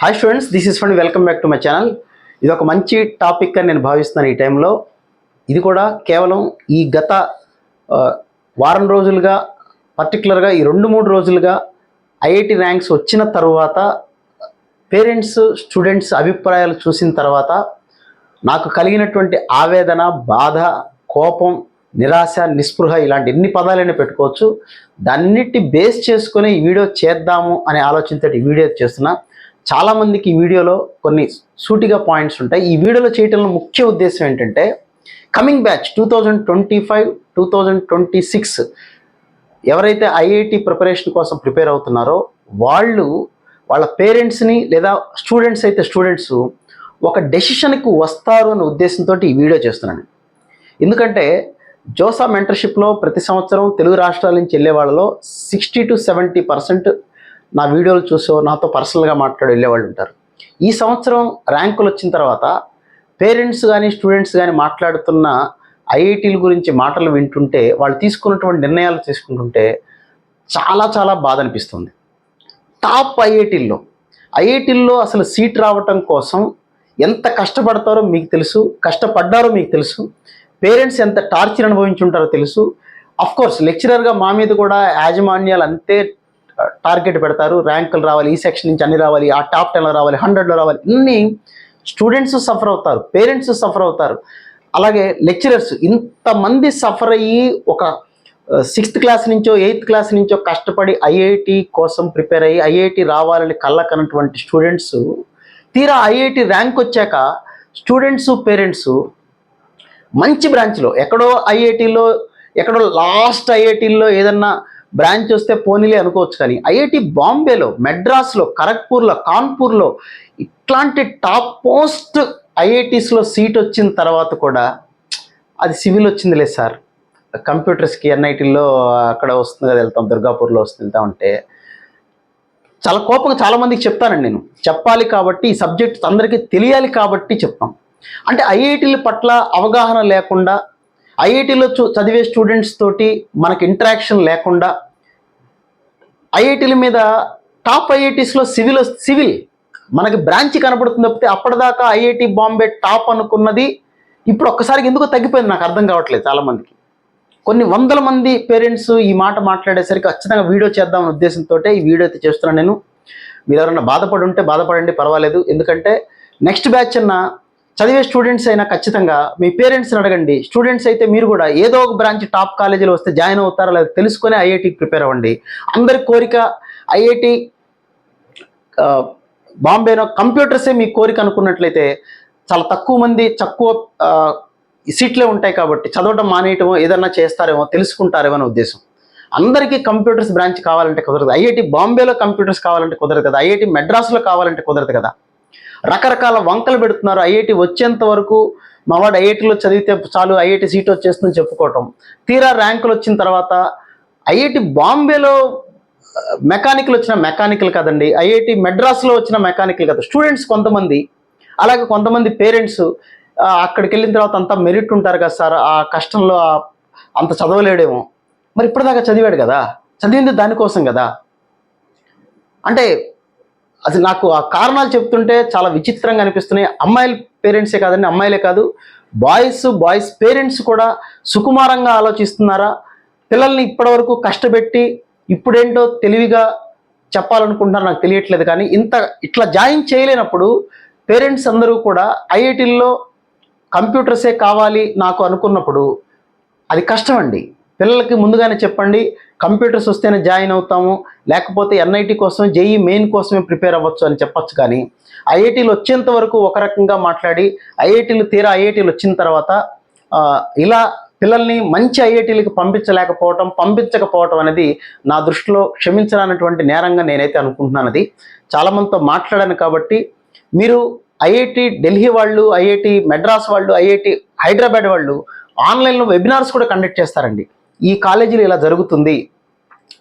Hi students this is fund welcome back to my channel ఇది ఒక మంచి topic అని నేను భావిస్తున్నాను ఈ టైంలో ఇది కూడా కేవలం ఈ గత వారం రోజులుగా పర్టికులర్గా ఈ రెండు మూడు రోజులుగా ఐఐటి ర్యాంక్స్ వచ్చిన తర్వాత పేరెంట్స్ స్టూడెంట్స్ అభిప్రాయాలు చూసిన తర్వాత నాకు కలిగినటువంటి ఆవేదన బాధ కోపం నిరాశ నిస్పృహ ఇలాంటి ఎన్ని పదాలైనా పెట్టుకోవచ్చు. దాన్నిటి బేస్ చేసుకొని ఈ వీడియో చేద్దాము అనే ఆలోచనతో ఈ వీడియో చేస్తున్నా. చాలామందికి ఈ వీడియోలో కొన్ని సూటిగా పాయింట్స్ ఉంటాయి. ఈ వీడియోలో చేయటంలో ముఖ్య ఉద్దేశం ఏంటంటే coming batch two thousand twenty five two thousand twenty six ఎవరైతే ఐఐటి ప్రిపరేషన్ కోసం ప్రిపేర్ అవుతున్నారో వాళ్ళు వాళ్ళ పేరెంట్స్ని లేదా స్టూడెంట్స్ అయితే స్టూడెంట్స్ ఒక డెసిషన్కి వస్తారు అనే ఉద్దేశంతో ఈ వీడియో చేస్తున్నాను. ఎందుకంటే జోసా మెంటర్షిప్లో ప్రతి సంవత్సరం తెలుగు రాష్ట్రాల నుంచి వెళ్ళే వాళ్ళలో సిక్స్టీ టు సెవెంటీ పర్సెంట్ నా వీడియోలు చూసో నాతో పర్సనల్గా మాట్లాడి వెళ్ళేవాళ్ళు ఉంటారు. ఈ సంవత్సరం ర్యాంకులు వచ్చిన తర్వాత పేరెంట్స్ కానీ స్టూడెంట్స్ కానీ మాట్లాడుతున్న ఐఐటీల గురించి మాటలు వింటుంటే వాళ్ళు తీసుకున్నటువంటి నిర్ణయాలు తీసుకుంటుంటే చాలా చాలా బాధ అనిపిస్తుంది టాప్ ఐఐటీల్లో ఐఐటీల్లో అసలు సీట్ రావటం కోసం ఎంత కష్టపడతారో మీకు తెలుసు కష్టపడ్డారో మీకు తెలుసు పేరెంట్స్ ఎంత టార్చర్ అనుభవించి ఉంటారో తెలుసు అఫ్కోర్స్ లెక్చరర్గా మా మీద కూడా యాజమాన్యాలు అంతే టార్గెట్ పెడతారు. ర్యాంకులు రావాలి ఈ సెక్షన్ నుంచి అన్ని రావాలి ఆ టాప్ టెన్లో రావాలి హండ్రెడ్లో రావాలి. ఇన్ని స్టూడెంట్స్ సఫర్ అవుతారు పేరెంట్స్ సఫర్ అవుతారు. అలాగే లెక్చరర్స్ ఇంతమంది సఫర్ అయ్యి ఒక సిక్స్త్ క్లాస్ నుంచో ఎయిత్ క్లాస్ నుంచో కష్టపడి ఐఐటి కోసం ప్రిపేర్ అయ్యి ఐఐటి రావాలని కళ్ళకన్నటువంటి స్టూడెంట్స్ తీరా ఐఐటి ర్యాంక్ వచ్చాక స్టూడెంట్స్ పేరెంట్స్ మంచి బ్రాంచ్లో ఎక్కడో ఐఐటిలో ఎక్కడో లాస్ట్ ఐఐటీల్లో ఏదన్నా బ్రాంచ్ వస్తే పోనీలే అనుకోవచ్చు కానీ ఐఐటి బాంబేలో మెడ్రాస్లో ఖరగ్పూర్లో కాన్పూర్లో ఇట్లాంటి టాప్ మోస్ట్ ఐఐటీస్లో సీట్ వచ్చిన తర్వాత కూడా అది సివిల్ వచ్చిందిలే సార్. కంప్యూటర్స్కి ఎన్ఐటీల్లో అక్కడ వస్తుంది కదా వెళ్తాం దుర్గాపూర్లో వస్తుంది వెళ్తా ఉంటే. చాలా కోపంగా చాలా మందికి చెప్తానండి నేను. చెప్పాలి కాబట్టి ఈ సబ్జెక్ట్ అందరికీ తెలియాలి కాబట్టి చెప్తాం. అంటే ఐఐటీల పట్ల అవగాహన లేకుండా ఐఐటీలో చూ చదివే స్టూడెంట్స్ తోటి మనకి ఇంటరాక్షన్ లేకుండా ఐఐటీల మీద టాప్ ఐఐటీస్లో సివిల్ సివిల్ మనకి బ్రాంచ్ కనబడుతుంది తప్పితే అప్పటిదాకా ఐఐటి బాంబే టాప్ అనుకున్నది ఇప్పుడు ఒక్కసారికి ఎందుకో తగ్గిపోయింది నాకు అర్థం కావట్లేదు చాలామందికి. కొన్ని వందల మంది పేరెంట్స్ ఈ మాట మాట్లాడేసరికి ఖచ్చితంగా వీడియో చేద్దామనే ఉద్దేశంతో ఈ వీడియో అయితే చేస్తున్నాను నేను. మీరు ఎవరైనా బాధపడి ఉంటే బాధపడండి పర్వాలేదు. ఎందుకంటే నెక్స్ట్ బ్యాచ్ అన్న చదివే స్టూడెంట్స్ అయినా ఖచ్చితంగా మీ పేరెంట్స్ని అడగండి. స్టూడెంట్స్ అయితే మీరు కూడా ఏదో ఒక బ్రాంచ్ టాప్ కాలేజీలో వస్తే జాయిన్ అవుతారో లేదా తెలుసుకొని ఐఐటికి ప్రిపేర్ అవ్వండి. అందరి కోరిక ఐఐటి బాంబేలో కంప్యూటర్సే మీ కోరిక అనుకున్నట్లయితే చాలా తక్కువ మంది తక్కువ సీట్లే ఉంటాయి కాబట్టి చదవడం మానేయటమో ఏదన్నా చేస్తారేమో తెలుసుకుంటారేమో అనే ఉద్దేశం. అందరికీ కంప్యూటర్స్ బ్రాంచ్ కావాలంటే కుదరదు. ఐఐటి బాంబేలో కంప్యూటర్స్ కావాలంటే కుదరదు కదా. ఐఐటి మెడ్రాస్లో కావాలంటే కుదరదు కదా. రకరకాల వంకలు పెడుతున్నారు. ఐఐటి వచ్చేంత వరకు మా వాడు ఐఐటిలో చదివితే చాలు ఐఐటి సీట్ వచ్చేస్తుందని చెప్పుకోవటం. తీరా ర్యాంకులు వచ్చిన తర్వాత ఐఐటి బాంబేలో మెకానికల్ వచ్చిన మెకానికల్ కదండి. ఐఐటి మెడ్రాస్లో వచ్చిన మెకానికల్ కదా. స్టూడెంట్స్ కొంతమంది అలాగే కొంతమంది పేరెంట్స్ అక్కడికి వెళ్ళిన తర్వాత అంతా మెరిట్ ఉంటారు కదా సార్. ఆ కష్టంలో అంత చదవలేడేమో. మరి ఇప్పటిదాకా చదివాడు కదా? చదివింది దానికోసం కదా? అంటే అది నాకు ఆ కారణాలు చెప్తుంటే చాలా విచిత్రంగా అనిపిస్తున్నాయి. అమ్మాయిల పేరెంట్సే కాదండి అమ్మాయిలే కాదు. బాయ్స్ బాయ్స్ పేరెంట్స్ కూడా సుకుమారంగా ఆలోచిస్తున్నారా? పిల్లల్ని ఇప్పటివరకు కష్టపెట్టి ఇప్పుడేంటో తెలివిగా చెప్పాలనుకుంటున్నారు నాకు తెలియట్లేదు. కానీ ఇంత ఇట్లా జాయిన్ చేయలేనప్పుడు పేరెంట్స్ అందరూ కూడా ఐఐటీల్లో కంప్యూటర్సే కావాలి నాకు అనుకున్నప్పుడు అది కష్టం అండి పిల్లలకి ముందుగానే చెప్పండి కంప్యూటర్స్ వస్తేనే జాయిన్ అవుతాము. లేకపోతే ఎన్ఐటి కోసం జేఈ మెయిన్ కోసమే ప్రిపేర్ అవ్వచ్చు అని చెప్పొచ్చు కానీ ఐఐటీలు వచ్చేంత వరకు ఒక రకంగా మాట్లాడి ఐఐటీలు తీరా ఐఐటీలు వచ్చిన తర్వాత ఇలా పిల్లల్ని మంచి ఐఐటీలకు పంపించలేకపోవటం పంపించకపోవటం అనేది నా దృష్టిలో క్షమించరానటువంటి నేరంగా నేనైతే అనుకుంటున్నాను అది. చాలామందితో మాట్లాడాను కాబట్టి మీరు ఐఐటి ఢిల్లీ వాళ్ళు ఐఐటి మెడ్రాస్ వాళ్ళు ఐఐటి హైదరాబాద్ వాళ్ళు ఆన్లైన్లో వెబినార్స్ కూడా కండక్ట్ చేస్తారండి. ఈ కాలేజీలో ఇలా జరుగుతుంది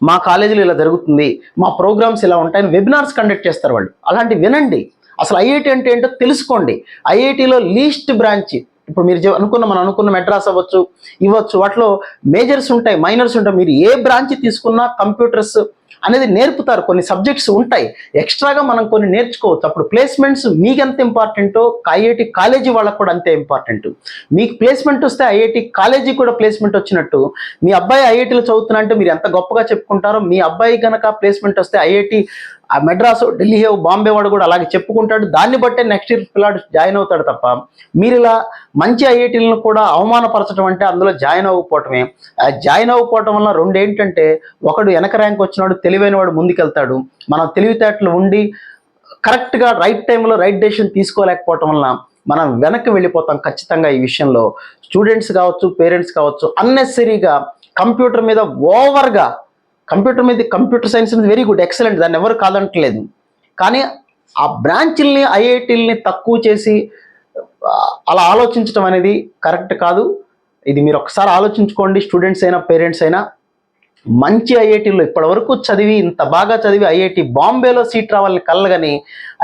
మా కాలేజీలో ఇలా జరుగుతుంది మా ప్రోగ్రామ్స్ ఇలా ఉంటాయని వెబినార్స్ కండక్ట్ చేస్తారు వాళ్ళు. అలాంటి వినండి. అసలు ఐఐటి అంటే ఏంటో తెలుసుకోండి. ఐఐటిలో లీస్ట్ బ్రాంచ్ ఇప్పుడు మీరు అనుకున్న మనం అనుకున్న మెడ్రాస్ అవ్వచ్చు ఇవ్వచ్చు వాటిలో మేజర్స్ ఉంటాయి మైనర్స్ ఉంటాయి మీరు ఏ బ్రాంచ్ తీసుకున్నా కంప్యూటర్స్ అనేది నేర్పుతారు. కొన్ని సబ్జెక్ట్స్ ఉంటాయి. ఎక్స్ట్రాగా మనం కొన్ని నేర్చుకోవచ్చు. అప్పుడు ప్లేస్మెంట్స్ మీకు ఎంత ఇంపార్టెంటో ఐఐటి కాలేజీ వాళ్ళకు కూడా అంతే ఇంపార్టెంట్ మీకు ప్లేస్మెంట్ వస్తే ఐఐటి కాలేజీ కూడా ప్లేస్మెంట్ వచ్చినట్టు. మీ అబ్బాయి ఐఐటీలో చదువుతున్నా అంటే మీరు ఎంత గొప్పగా చెప్పుకుంటారో మీ అబ్బాయి కనుక ప్లేస్మెంట్ వస్తే ఐఐటి ఆ మెడ్రాస్ ఢిల్లీ బాంబే వాడు కూడా అలాగే చెప్పుకుంటాడు. దాన్ని బట్టే నెక్స్ట్ ఇయర్ పిల్లాడు జాయిన్ అవుతాడు తప్ప మీరు ఇలా మంచి ఐఐటీలను కూడా అవమానపరచడం అంటే అందులో జాయిన్ అవ్వకపోవటమే. ఆ జాయిన్ అవ్వకపోవటం వల్ల రెండు ఏంటంటే ఒకడు వెనక ర్యాంక్ వచ్చినాడు తెలివైన వాడు ముందుకెళ్తాడు. మనం తెలివితేటలు ఉండి కరెక్ట్గా రైట్ టైంలో రైట్ డెసిషన్ తీసుకోలేకపోవటం వల్ల మనం వెనక్కి వెళ్ళిపోతాం ఖచ్చితంగా ఈ విషయంలో. స్టూడెంట్స్ కావచ్చు పేరెంట్స్ కావచ్చు అన్నెసరీగా కంప్యూటర్ మీద ఓవర్గా కంప్యూటర్ మీద కంప్యూటర్ సైన్స్ అనేది వెరీ గుడ్ ఎక్సలెంట్ దాన్ని ఎవరు కాదంటలేదు. కానీ ఆ బ్రాంచ్ల్ని ఐఐటీల్ని తక్కువ చేసి అలా ఆలోచించడం అనేది కరెక్ట్ కాదు. ఇది మీరు ఒకసారి ఆలోచించుకోండి స్టూడెంట్స్ అయినా పేరెంట్స్ అయినా. మంచి ఐఐటీలో ఇప్పటివరకు చదివి ఇంత బాగా చదివి ఐఐటి బాంబేలో సీట్ రావాలని కలగని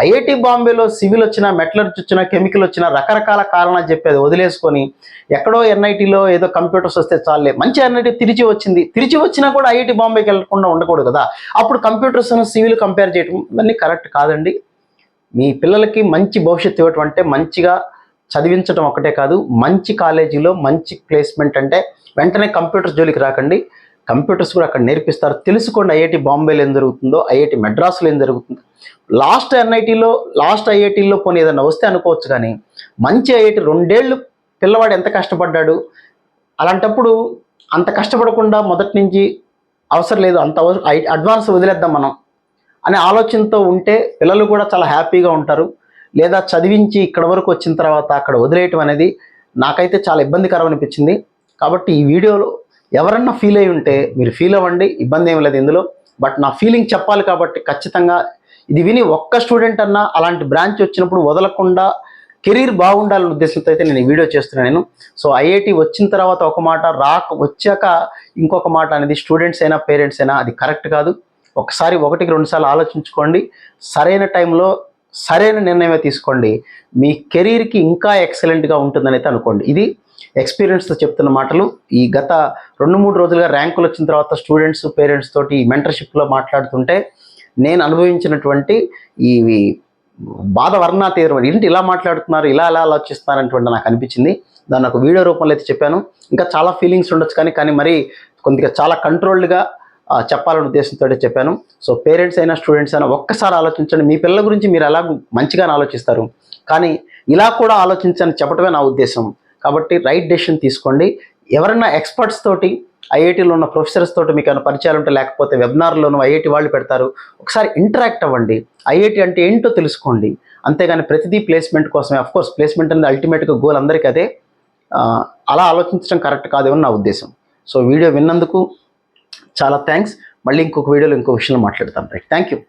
ఐఐటి బాంబేలో సివిల్ వచ్చినా మెటలర్జీ వచ్చినా కెమికల్ వచ్చినా రకరకాల కారణాలు చెప్పేది వదిలేసుకొని ఎక్కడో ఎన్ఐటీలో ఏదో కంప్యూటర్స్ వస్తే చాలే మంచి ఎన్ఐటి తిరిగి వచ్చింది. తిరిగి వచ్చినా కూడా ఐఐటి బాంబేకి వెళ్ళకుండా ఉండకూడదు కదా. అప్పుడు కంప్యూటర్స్ సివిల్ కంపేర్ చేయడం ఇవన్నీ కరెక్ట్ కాదండి. మీ పిల్లలకి మంచి భవిష్యత్తు ఇవ్వటం అంటే మంచిగా చదివించడం ఒకటే కాదు మంచి కాలేజీలో మంచి ప్లేస్మెంట్ అంటే వెంటనే కంప్యూటర్స్ జోలికి రాకండి. కంప్యూటర్స్ కూడా అక్కడ నేర్పిస్తారు. తెలుసుకోండి ఐఐటి బాంబేలో ఏం జరుగుతుందో ఐఐటి మెడ్రాస్లో ఏం జరుగుతుందో. లాస్ట్ ఎన్ఐటీలో లాస్ట్ ఐఐటీలో పోనీ ఏదైనా వస్తే అనుకోవచ్చు కానీ మంచి ఐఐటి రెండేళ్ళు పిల్లవాడు ఎంత కష్టపడ్డాడు? అలాంటప్పుడు అంత కష్టపడకుండా మొదటి నుంచి అవసరం లేదు అంత అవసరం ఐ- అడ్వాన్స్ వదిలేద్దాం మనం అనే ఆలోచనతో ఉంటే పిల్లలు కూడా చాలా హ్యాపీగా ఉంటారు. లేదా చదివించి ఇక్కడ వరకు వచ్చిన తర్వాత అక్కడ వదిలేయటం అనేది నాకైతే చాలా ఇబ్బందికరం అనిపించింది. కాబట్టి ఈ వీడియోలో ఎవరన్నా ఫీల్ అయి ఉంటే మీరు ఫీల్ అవ్వండి ఇబ్బంది ఏం లేదు ఇందులో. బట్ నా ఫీలింగ్ చెప్పాలి కాబట్టి ఖచ్చితంగా ఇది విని ఒక్క స్టూడెంట్ అన్నా అలాంటి బ్రాంచ్ వచ్చినప్పుడు వదలకుండా కెరీర్ బాగుండాలనే ఉద్దేశంతో అయితే నేను ఈ వీడియో చేస్తున్నాను నేను. సో ఐఐటి వచ్చిన తర్వాత ఒక మాట రాక వచ్చాక ఇంకొక మాట అనేది స్టూడెంట్స్ అయినా పేరెంట్స్ అయినా అది కరెక్ట్ కాదు. ఒకసారి ఒకటికి రెండుసార్లు ఆలోచించుకోండి. సరైన టైంలో సరైన నిర్ణయమే తీసుకోండి. మీ కెరీర్కి ఇంకా ఎక్సలెంట్గా ఉంటుందని అయితే అనుకోండి. ఇది ఎక్స్పీరియన్స్తో చెప్తున్న మాటలు ఈ గత రెండు మూడు రోజులుగా ర్యాంకులు వచ్చిన తర్వాత స్టూడెంట్స్ పేరెంట్స్ తోటి మెంటర్షిప్లో మాట్లాడుతుంటే నేను అనుభవించినటువంటి ఈ బాధ వర్ణా వర్ణాతీరం ఏంటి ఇలా మాట్లాడుతున్నారు ఇలా ఎలా ఆలోచిస్తున్నారనేటువంటి నాకు అనిపించింది. దాన్ని ఒక వీడియో రూపంలో అయితే చెప్పాను. ఇంకా చాలా ఫీలింగ్స్ ఉండొచ్చు కానీ కానీ మరి కొద్దిగా చాలా కంట్రోల్డ్గా చెప్పాలనే ఉద్దేశంతో చెప్పాను. సో పేరెంట్స్ అయినా స్టూడెంట్స్ అయినా ఒక్కసారి ఆలోచించండి. మీ పిల్లల గురించి మీరు ఎలా మంచిగానే ఆలోచిస్తారు. కానీ ఇలా కూడా ఆలోచించని చెప్పడమే నా ఉద్దేశం. కాబట్టి రైట్ డెసిషన్ తీసుకోండి. ఎవరైనా ఎక్స్పర్ట్స్ తోటి ఐఐటీలో ఉన్న ప్రొఫెసర్స్ తోటి మీకు ఏమైనా పరిచయాలు ఉంటే లేకపోతే వెబినార్లోనూ ఐఐటీ వాళ్ళు పెడతారు ఒకసారి ఇంటరాక్ట్ అవ్వండి. ఐఐటీ అంటే ఏంటో తెలుసుకోండి. అంతేగాని ప్రతిదీ ప్లేస్మెంట్ కోసమే. అఫ్కోర్స్ ప్లేస్మెంట్ అనేది అల్టిమేట్గా గోల్ అందరికీ అదే. అలా ఆలోచించడం కరెక్ట్ కాదేమో నా ఉద్దేశం. సో వీడియో విన్నందుకు చాలా థ్యాంక్స్ మళ్ళీ ఇంకొక వీడియోలో ఇంకో విషయంలో మాట్లాడతాం. Right thank you